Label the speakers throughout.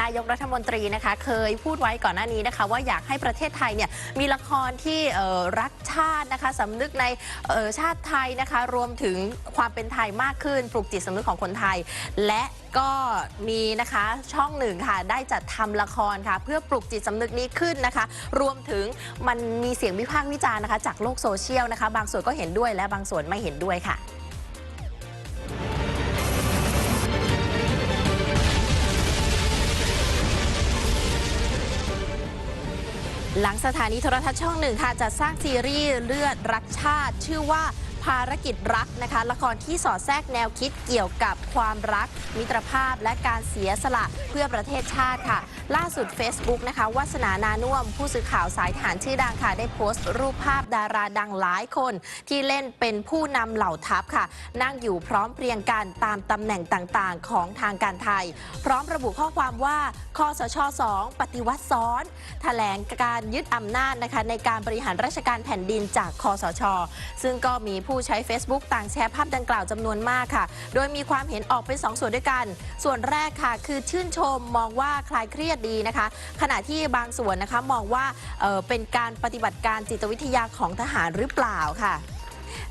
Speaker 1: นายกรัฐมนตรีนะคะ เคยพูดไว้ก่อนหน้านี้นะคะ ว่าอยากให้ประเทศไทยเนี่ยมีละครที่รักชาตินะคะสำนึกในชาติไทยนะคะ รวมถึงความเป็นไทยมากขึ้นปลุกจิตสำนึกของคนไทย และก็มีนะคะช่องหนึ่งค่ะ ได้จัดทำละครค่ะ เพื่อปลุกจิตสำนึกนี้ขึ้นนะคะ รวมถึงมันมีเสียงวิพากษ์วิจารณ์นะคะ จากโลกโซเชียลนะคะ บางส่วนก็เห็นด้วยและบางส่วนไม่เห็นด้วยค่ะ หลังสถานีโทรทัศน์ช่องหนึ่งค่ะจะสร้างซีรีส์เลือดรักชาติ ชื่อว่า ภารกิจรักนะคะ ละครที่สอดแทรกแนวคิดเกี่ยวกับความรัก มิตรภาพและการเสียสละเพื่อประเทศชาติค่ะ ล่าสุด Facebook นะคะวัสนานานุ่ม ผู้สื่อข่าวสายฐานชื่อดังค่ะ ได้โพสต์รูปภาพดาราดังหลายคน ที่เล่นเป็นผู้นำเหล่าทัพค่ะ นั่งอยู่พร้อมเพรียงกันตามตำแหน่งต่างๆ ของทางการไทย พร้อมระบุข้อความว่าคอสช 2 ปฏิวัติซ้อนแถลงการยึดอำนาจนะคะในการบริหารราชการแผ่นดินจากคอสช ซึ่งก็มีผู้ใช้ Facebook ต่างแชร์ภาพดังกล่าวจำนวนมากค่ะ โดยมีความเห็นออกเป็นสองส่วนด้วยกัน ส่วนแรกค่ะคือชื่นชมมองว่าคลายเครียดดีนะคะ ขณะที่บางส่วนนะคะมองว่าเเป็นการปฏิบัติการจิตวิทยาของทหารหรือเปล่าค่ะ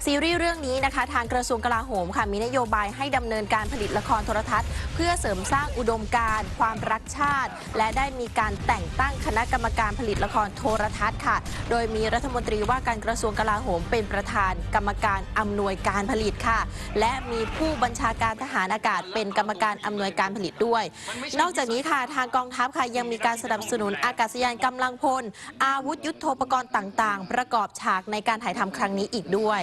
Speaker 1: ซีรีส์เรื่องนี้นะคะทางกระทรวงกลาโหมค่ะมีนโยบายให้ดำเนินการผลิตละครโทรทัศน์ เพื่อเสริมสร้างอุดมการณ์ความรักชาติ และได้มีการแต่งตั้งคณะกรรมการผลิตละครโทรทัศน์ค่ะ โดยมีรัฐมนตรีว่าการกระทรวงกลาโหม เป็นประธานกรรมการอำนวยการผลิตค่ะ และมีผู้บัญชาการทหารอากาศ เป็นกรรมการอำนวยการผลิตด้วย นอกจากนี้ค่ะทางกองทัพค่ะยังมีการสนับสนุนอากาศยานกำลังพล อาวุธยุโทโธปกรณ์ต่าง ๆ ประกอบฉากในการถ่ายทำครั้งนี้อีกด้วย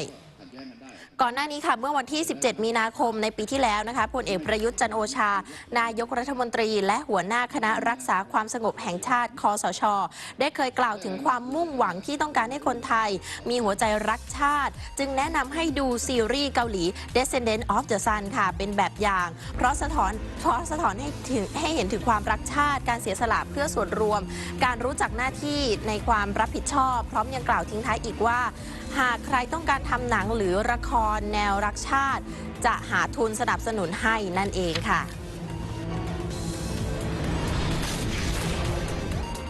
Speaker 1: ก่อนหน้านี้ค่ะเมื่อวันที่ 17 มีนาคมในปีที่แล้วนะคะพลเอกประยุทธ์จันทร์โอชา นายกรัฐมนตรี และหัวหน้าคณะรักษาความสงบแห่งชาติคอสช ได้เคยกล่าวถึงความมุ่งหวังที่ต้องการให้คนไทย มีหัวใจรักชาติ จึงแนะนำให้ดูซีรีส์เกาหลี Descendant of the Sun ค่ะ เป็นแบบอย่าง เพราะสะท้อนเพราะสะท้อนให้ถึงให้เห็นถึงความรักชาติ การเสียสละเพื่อส่วนรวม การรู้จักหน้าที่ในความรับผิดชอบ พร้อมยังกล่าวทิ้งท้ายอีกว่าหากใครต้องการทำหนังหรือละครแนวรักชาติ จะหาทุนสนับสนุนให้นั่นเองค่ะ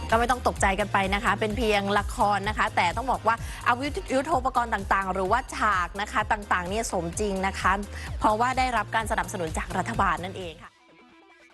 Speaker 1: ก็ไม่ต้องตกใจกันไปนะคะ เป็นเพียงละครนะคะ แต่ต้องบอกว่าอาวุธยุทโธปกรณ์ต่างๆ หรือว่าฉากนะคะต่างๆเนี่ยสมจริงนะคะ เพราะว่าได้รับการสนับสนุนจากรัฐบาลนั่นเองค่ะ